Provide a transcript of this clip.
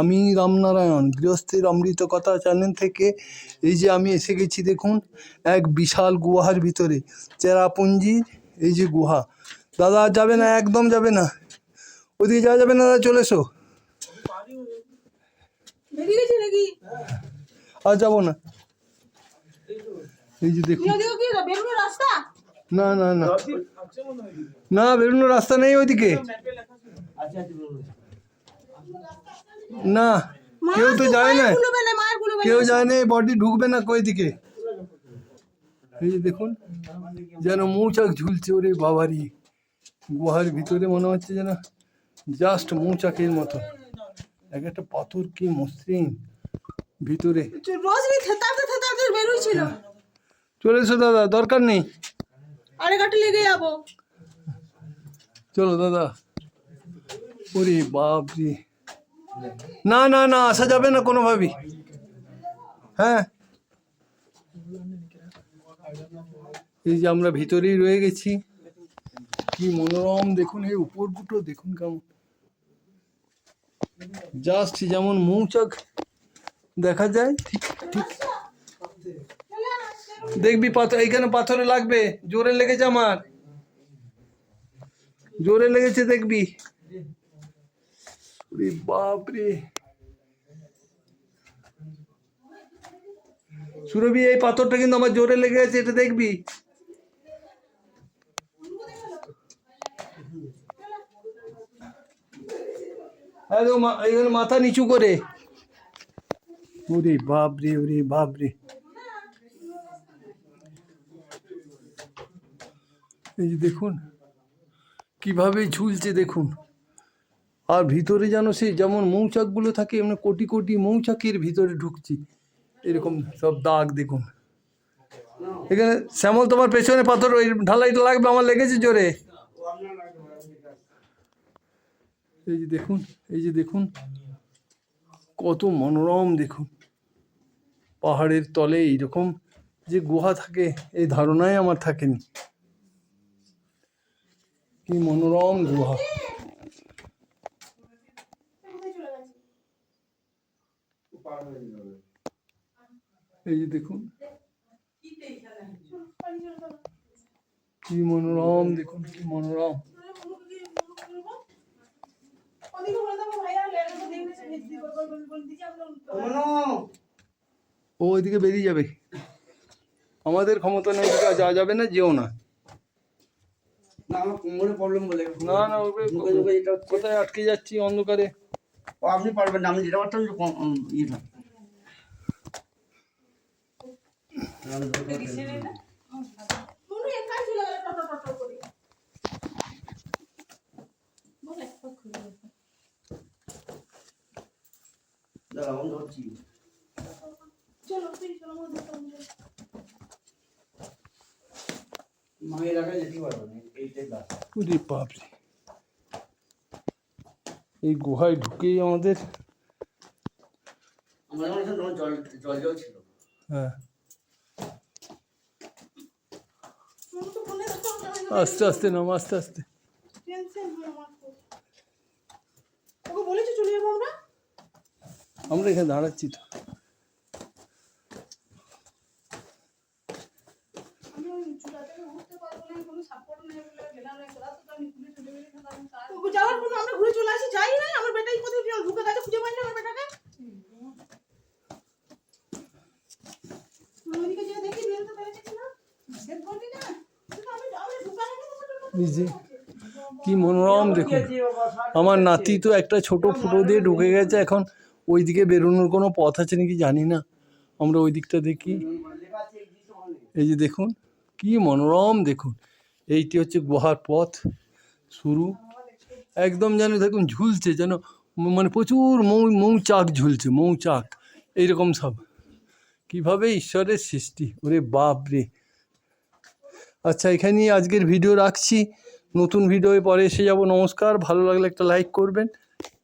আমি রামনারায়ণ গৃহস্থের অমৃত কথা চ্যানেল থেকে এই যে আমি এসে গেছি দেখুন এক বিশাল গুহার ভিতরে। চেরাপুঞ্জি এই যে গুহা। দাদা আর যাবে না? একদম যাবে না। ওদিকে যাওয়া যাবে না? দাদা চলে এসো। বেরিয়ে গেছি নাকি? আর যাব না। এই যে দেখুন। ওদিকে কি বেরোনোর রাস্তা? না না না। না বেরোনোর রাস্তা নেই ওইদিকে। আছে বেরোবো। না কেউ তো যায় না। কেউ যায় না বডি ঢুকবে না কই দিকে এই যে দেখুন যেন মৌচাক ঝুলছে ওরে বাবারি। গুহার ভিতরে মনে হচ্ছে যেন জাস্ট মৌচাকের মতো। এক একটা পাথর কি মসৃণ ভিতরে। চলে এসো দাদা দরকার নেই। আরে লেগে যাব। চলো দাদা। ওরে বাপ রে না না না, আসা যাবে না কোনোভাবেই। হ্যাঁ। এই যে আমরা ভিতরেই রয়ে গেছি। কি মনোরম, দেখুন এই উপর দুটো, দেখুন কেমন। জাস্ট যেমন মৌচাক দেখা যায়, ঠিক ঠিক। দেখবি পাথর, এইখানে পাথরে লাগবে, জোরে লেগেছে আমার। জোরে লেগেছে দেখবি। ওরে বাপ রে সুরভি, এই পাথরটা কিন্তু আমার জোরে লেগে গেছে, এটা দেখবি? একদম এইখানে মাথা নিচু করে। ওরে বাপ রে ওরে বাপ রে এই যে দেখুন, কীভাবে ঝুলছে দেখুন। আর ভিতরে যেন সে যেমন মৌচাকগুলো থাকে, এমন কোটি কোটি মৌচাকের ভিতরে ঢুকছি। এরকম সব দাগ দেখুন। এখানে শ্যামল, তোমার পেছনে পাথর, ওই ঢালাইটা লাগবে? আমার লেগেছে জোরে। এই যে দেখুন, এই যে দেখুন, কত মনোরম দেখুন। পাহাড়ের তলে এইরকম যে গুহা থাকে, এই ধারণাই আমার থাকেনি। কি মনোরম গুহা। এই যে দেখুন। কি মনোরম দেখুন কি মনোরম। ও ওইদিকে বেরিয়ে যাবে। আমাদের ক্ষমতা নেই যাওয়া যাবে না যেও না। না আমার কোমরে প্রবলেম বলে। না না কোথায় আটকে যাচ্ছি অন্ধকারে? ও, আপনি পারবেন না আমি যেটা পারতাম যে কম মধ্যে মায়ের আগে যেতে পারব না এইটাই বাপরে এই গুহায় ঢুকেই আমাদের আমার মনে হচ্ছে তোমার জল জল জল ছিল হ্যাঁ মনে তো ফোনে দেখো আস্তে আস্তে নাম আস্তে আস্তে টেনশন হয় আমার খুব ওকে বলেছি চলে যাবো আমরা আমরা এখানে দাঁড়াচ্ছি তো আমি ওই চূড়া থেকে উঠতে পারব না কোনো সাপোর্ট নেই বলে গেলাম না তোরা তো আমি ঘুরে চলে গেলে যাওয়ার কোনো আমরা ঘুরে চলে আসি যাই না আমার বেটাই কোথায় ঢুকে গেছে খুঁজে পাই না আমার বেটাকে। ওইদিকে যে দেখি বিয়ে তো পেরেছে না সে বলি না? আমি আমি ঢুকানো এই কি মনোরম দেখুন। আমার নাতি তো একটা ছোট ফুটো দিয়ে ঢুকে গেছে এখন ওই দিকে বেরোনোর কোনো পথ আছে নাকি জানি না। আমরা ওই দিকটা দেখি। এই যে দেখুন কি মনোরম, দেখুন। এইটি হচ্ছে গুহার পথ শুরু। একদম যেন দেখুন ঝুলছে, যেন মানে প্রচুর মৌ, মৌচাক ঝুলছে, মৌচাক। এইরকম সব। কীভাবে ঈশ্বরের সৃষ্টি? ওরে বাপ রে। আচ্ছা এখানেই আজকের ভিডিও রাখছি। নতুন ভিডিও পরে এসে যাব। নমস্কার। ভালো লাগলে একটা লাইক করবেন।